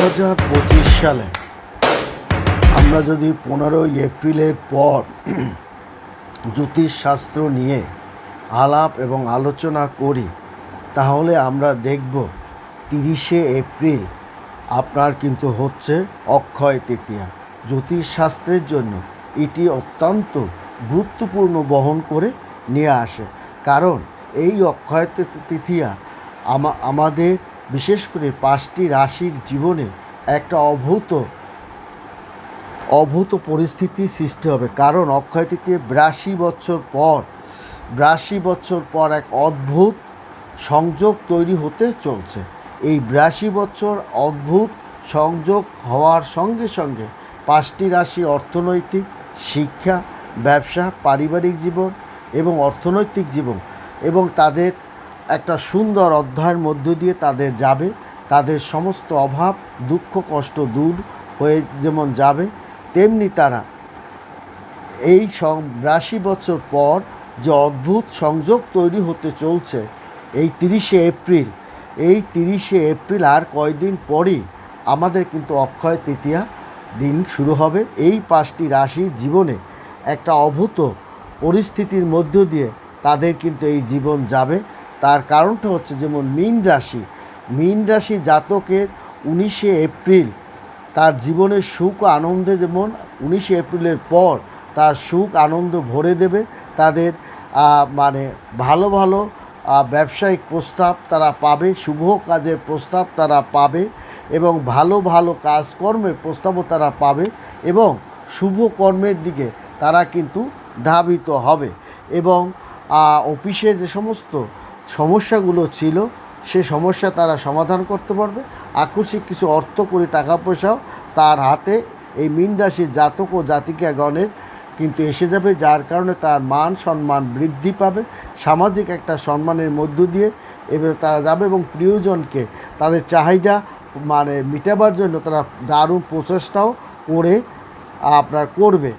পঁচিশ সালে আমরা যদি পনেরোই এপ্রিলের পর জ্যোতিষশাস্ত্র নিয়ে আলাপ এবং আলোচনা করি, তাহলে আমরা দেখব তিরিশে এপ্রিল আপনার কিন্তু হচ্ছে অক্ষয় তৃতীয়া। জ্যোতিষশাস্ত্রের জন্য এটি অত্যন্ত গুরুত্বপূর্ণ বহন করে নিয়ে আসে। কারণ এই অক্ষয় তৃতীয়া আমাদের বিশেষ করে পাঁচটি রাশির জীবনে একটা অভূত অভূত পরিস্থিতি সৃষ্টি হবে। কারণ অক্ষয় তৃতীয় বিরাশি বছর পর, বিরাশি বছর পর এক অদ্ভুত সংযোগ তৈরি হতে চলছে। এই বিরাশি বছর অদ্ভুত সংযোগ হওয়ার সঙ্গে সঙ্গে পাঁচটি রাশি অর্থনৈতিক, শিক্ষা, ব্যবসা, পারিবারিক জীবন এবং অর্থনৈতিক জীবন এবং তাদের একটা সুন্দর অধ্যায়ের মধ্য দিয়ে তাদের যাবে। তাদের সমস্ত অভাব, দুঃখ, কষ্ট দূর হয়ে যেমন যাবে, তেমনি তারা এই রাশি বছর পর যে অদ্ভুত সংযোগ তৈরি হতে চলছে, এই তিরিশে এপ্রিল, এই তিরিশে এপ্রিল আর কয়দিন পরই আমাদের কিন্তু অক্ষয় তৃতীয়া দিন শুরু হবে। এই পাঁচটি রাশির জীবনে একটা অভূত পরিস্থিতির মধ্য দিয়ে তাদের কিন্তু এই জীবন যাবে। তার কারণটা হচ্ছে যেমন মীন রাশি মীন রাশি জাতকের উনিশে এপ্রিল, তার জীবনের সুখ আনন্দে যেমন উনিশে এপ্রিলের পর তার সুখ আনন্দ ভরে দেবে, তাদের মানে ভালো ভালো ব্যবসায়িক প্রস্তাব তারা পাবে, শুভ কাজের প্রস্তাব তারা পাবে এবং ভালো ভালো কাজকর্মের প্রস্তাবও তারা পাবে এবং শুভ কর্মের দিকে তারা কিন্তু ধাবিত হবে এবং অফিসে যে সমস্ত সমস্যাগুলো ছিল, সে সমস্যা তারা সমাধান করতে পারবে। আকস্মিক কিছু অর্থ করে টাকা পয়সাও তার হাতে। এই মীন রাশির জাতক ও জাতিকাগণের কিন্তু এসে যাবে, যার কারণে তার মান সম্মান বৃদ্ধি পাবে। সামাজিক একটা সম্মানের মধ্য দিয়ে এবার তারা যাবে এবং প্রিয়জনকে তাদের চাহিদা মানে মেটাবার জন্য তারা দারুণ প্রচেষ্টাও করে, আপনার করবে।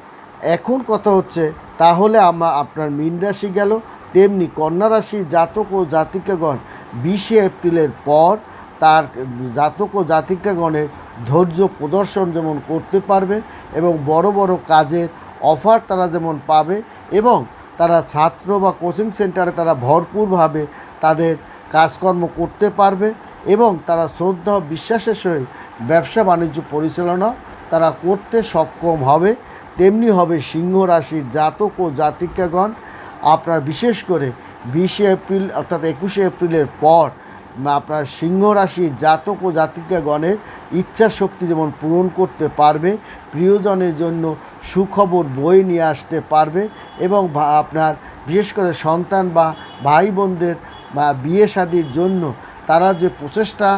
এখন কথা হচ্ছে, তাহলে আমা, আপনার মীন রাশি গেল তেমনি কন্যা রাশির জাতক ও জাতিকাগণ বিশে এপ্রিলের পর তার জাতক ও জাতিকাগণের ধৈর্য প্রদর্শন যেমন করতে পারবে এবং বড় বড় কাজের অফার তারা যেমন পাবে এবং তারা ছাত্র বা কোচিং সেন্টারে তারা ভরপুরভাবে তাদের কাজকর্ম করতে পারবে এবং তারা শ্রদ্ধা বিশ্বাসের সহিত ব্যবসা বাণিজ্য পরিচালনা তারা করতে সক্ষম হবে। তেমনি হবে সিংহ রাশির জাতক ও জাতিকাগণ আপনার বিশেষ করে বিশে এপ্রিল অর্থাৎ একুশে এপ্রিলের পর আপনার সিংহ রাশির জাতক ও জাতিকাগণের ইচ্ছা শক্তি যেমন পূরণ করতে পারবে, প্রিয়জনের জন্য সুখবর বই নিয়ে আসতে পারবে এবং আপনার বিশেষ করে সন্তান বা ভাই বোনদের বা বিয়ে শাদির জন্য তারা যে প্রচেষ্টা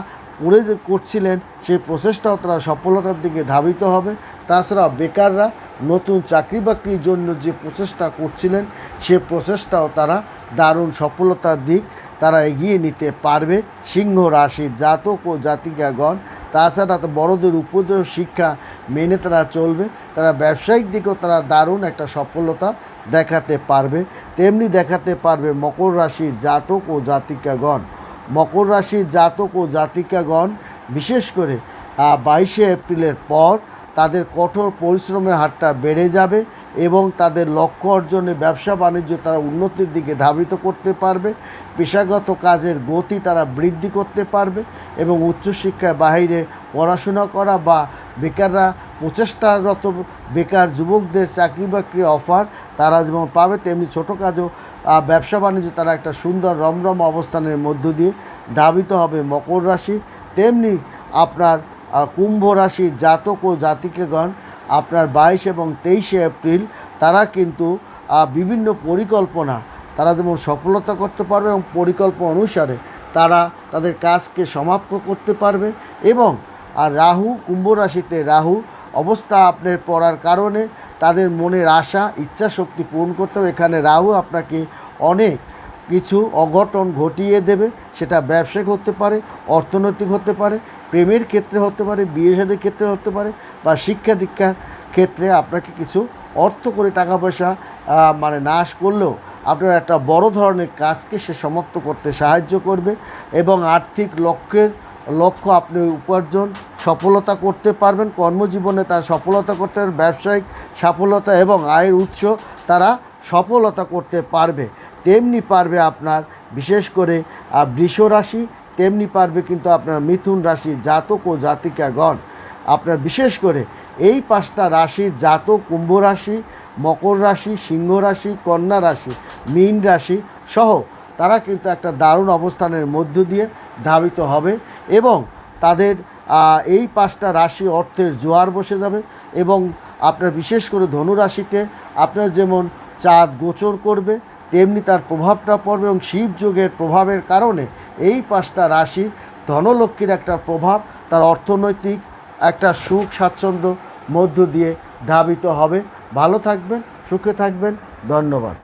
করে করছিলেন, সেই প্রচেষ্টাও তারা সফলতার দিকে ধাবিত হবে। তাছাড়া বেকাররা নতুন চাকরি বাকরির জন্য যে প্রচেষ্টা করছিলেন, সে প্রচেষ্টাও তারা দারুণ সফলতার দিক তারা এগিয়ে নিতে পারবে। সিংহ রাশির জাতক ও জাতিকাগণ, তাছাড়া তো বড়দের উপদেশ শিক্ষা মেনে তারা চলবে। তারা ব্যবসায়িক দিকেও তারা দারুণ একটা সফলতা দেখাতে পারবে। তেমনি দেখাতে পারবে মকর রাশির জাতক ও জাতিকাগণ। মকর রাশির জাতক ও জাতিকাগণ, বিশেষ করে বাইশে এপ্রিলের পর তাদের কঠোর পরিশ্রমের হারটা বেড়ে যাবে এবং তাদের লক্ষ্য অর্জনে ব্যবসা বাণিজ্য তারা উন্নতির দিকে ধাবিত করতে পারবে, পেশাগত কাজের গতি তারা বৃদ্ধি করতে পারবে এবং উচ্চশিক্ষায় বাহিরে পড়াশোনা করা বা বেকাররা প্রচেষ্টারত বেকার যুবকদের চাকরি বাকরির অফার তারা যেমন পাবে, তেমনি ছোটো কাজও ব্যবসা বাণিজ্য তারা একটা সুন্দর রমরম অবস্থানের মধ্য দিয়ে ধাবিত হবে মকর রাশি, তেমনি আপনার কুম্ভ রাশির জাতক ও জাতিকেগণ আপনার বাইশ এবং তেইশে এপ্রিল, তারা কিন্তু বিভিন্ন পরিকল্পনা, তারা যেমন সফলতা করতে পারবে এবং পরিকল্পনা অনুসারে তারা তাদের কাজকে সমাপ্ত করতে পারবে এবং, আর রাহু, কুম্ভ রাশিতে রাহু, অবস্থা আপনার পড়ার কারণে তাদের মনের আশা, ইচ্ছা শক্তি পূরণ করতে হবে। এখানে রাহু আপনাকে অনেক কিছু অঘটন ঘটিয়ে দেবে, সেটা ব্যবসায়িক হতে পারে, অর্থনৈতিক হতে পারে, প্রেমের ক্ষেত্রে হতে পারে বিয়ে শাদীর ক্ষেত্রে হতে পারে বা শিক্ষা দীক্ষার ক্ষেত্রে আপনাকে কিছু অর্থ করে টাকা পয়সা মানে নাশ করলেও আপনার একটা বড় ধরনের কাজকে সে সমাপ্ত করতে সাহায্য করবে এবং আর্থিক লক্ষ্যের লক্ষ্য আপনি উপার্জন, সফলতা করতে পারবেন, কর্মজীবনে তার সফলতা করতে ব্যবসায়িক সফলতা এবং আয়ের উৎস তারা সফলতা করতে পারবে। তেমনি পারবে আপনার, বিশেষ করে বৃষ রাশি, তেমনি পারবে কিন্তু আপনার মিথুন রাশি জাতক ও জাতিকাগণ। আপনার বিশেষ করে, এই পাঁচটা রাশির জাতক, কুম্ভ রাশি, মকর রাশি, সিংহ রাশি, কন্যা রাশি, মীন রাশি সহ, তারা কিন্তু একটা দারুণ অবস্থানের মধ্য দিয়ে ধাবিত হবে এবং তাদের এই পাঁচটা রাশি অর্থের জোয়ার বসে যাবে এবং আপনার বিশেষ করে ধনু রাশিতে আপনার যেমন চাঁদ গোচর করবে তেমনি তার প্রভাবটা পড়বে এবং শিব যোগের প্রভাবের কারণে এই পাঁচটা রাশি ধনলক্ষ্মীর একটা প্রভাব, তার অর্থনৈতিক একটা সুখ স্বাচ্ছন্দ্য মধ্য দিয়ে ধাবিত হবে। ভালো থাকবেন, সুখে থাকবেন। ধন্যবাদ।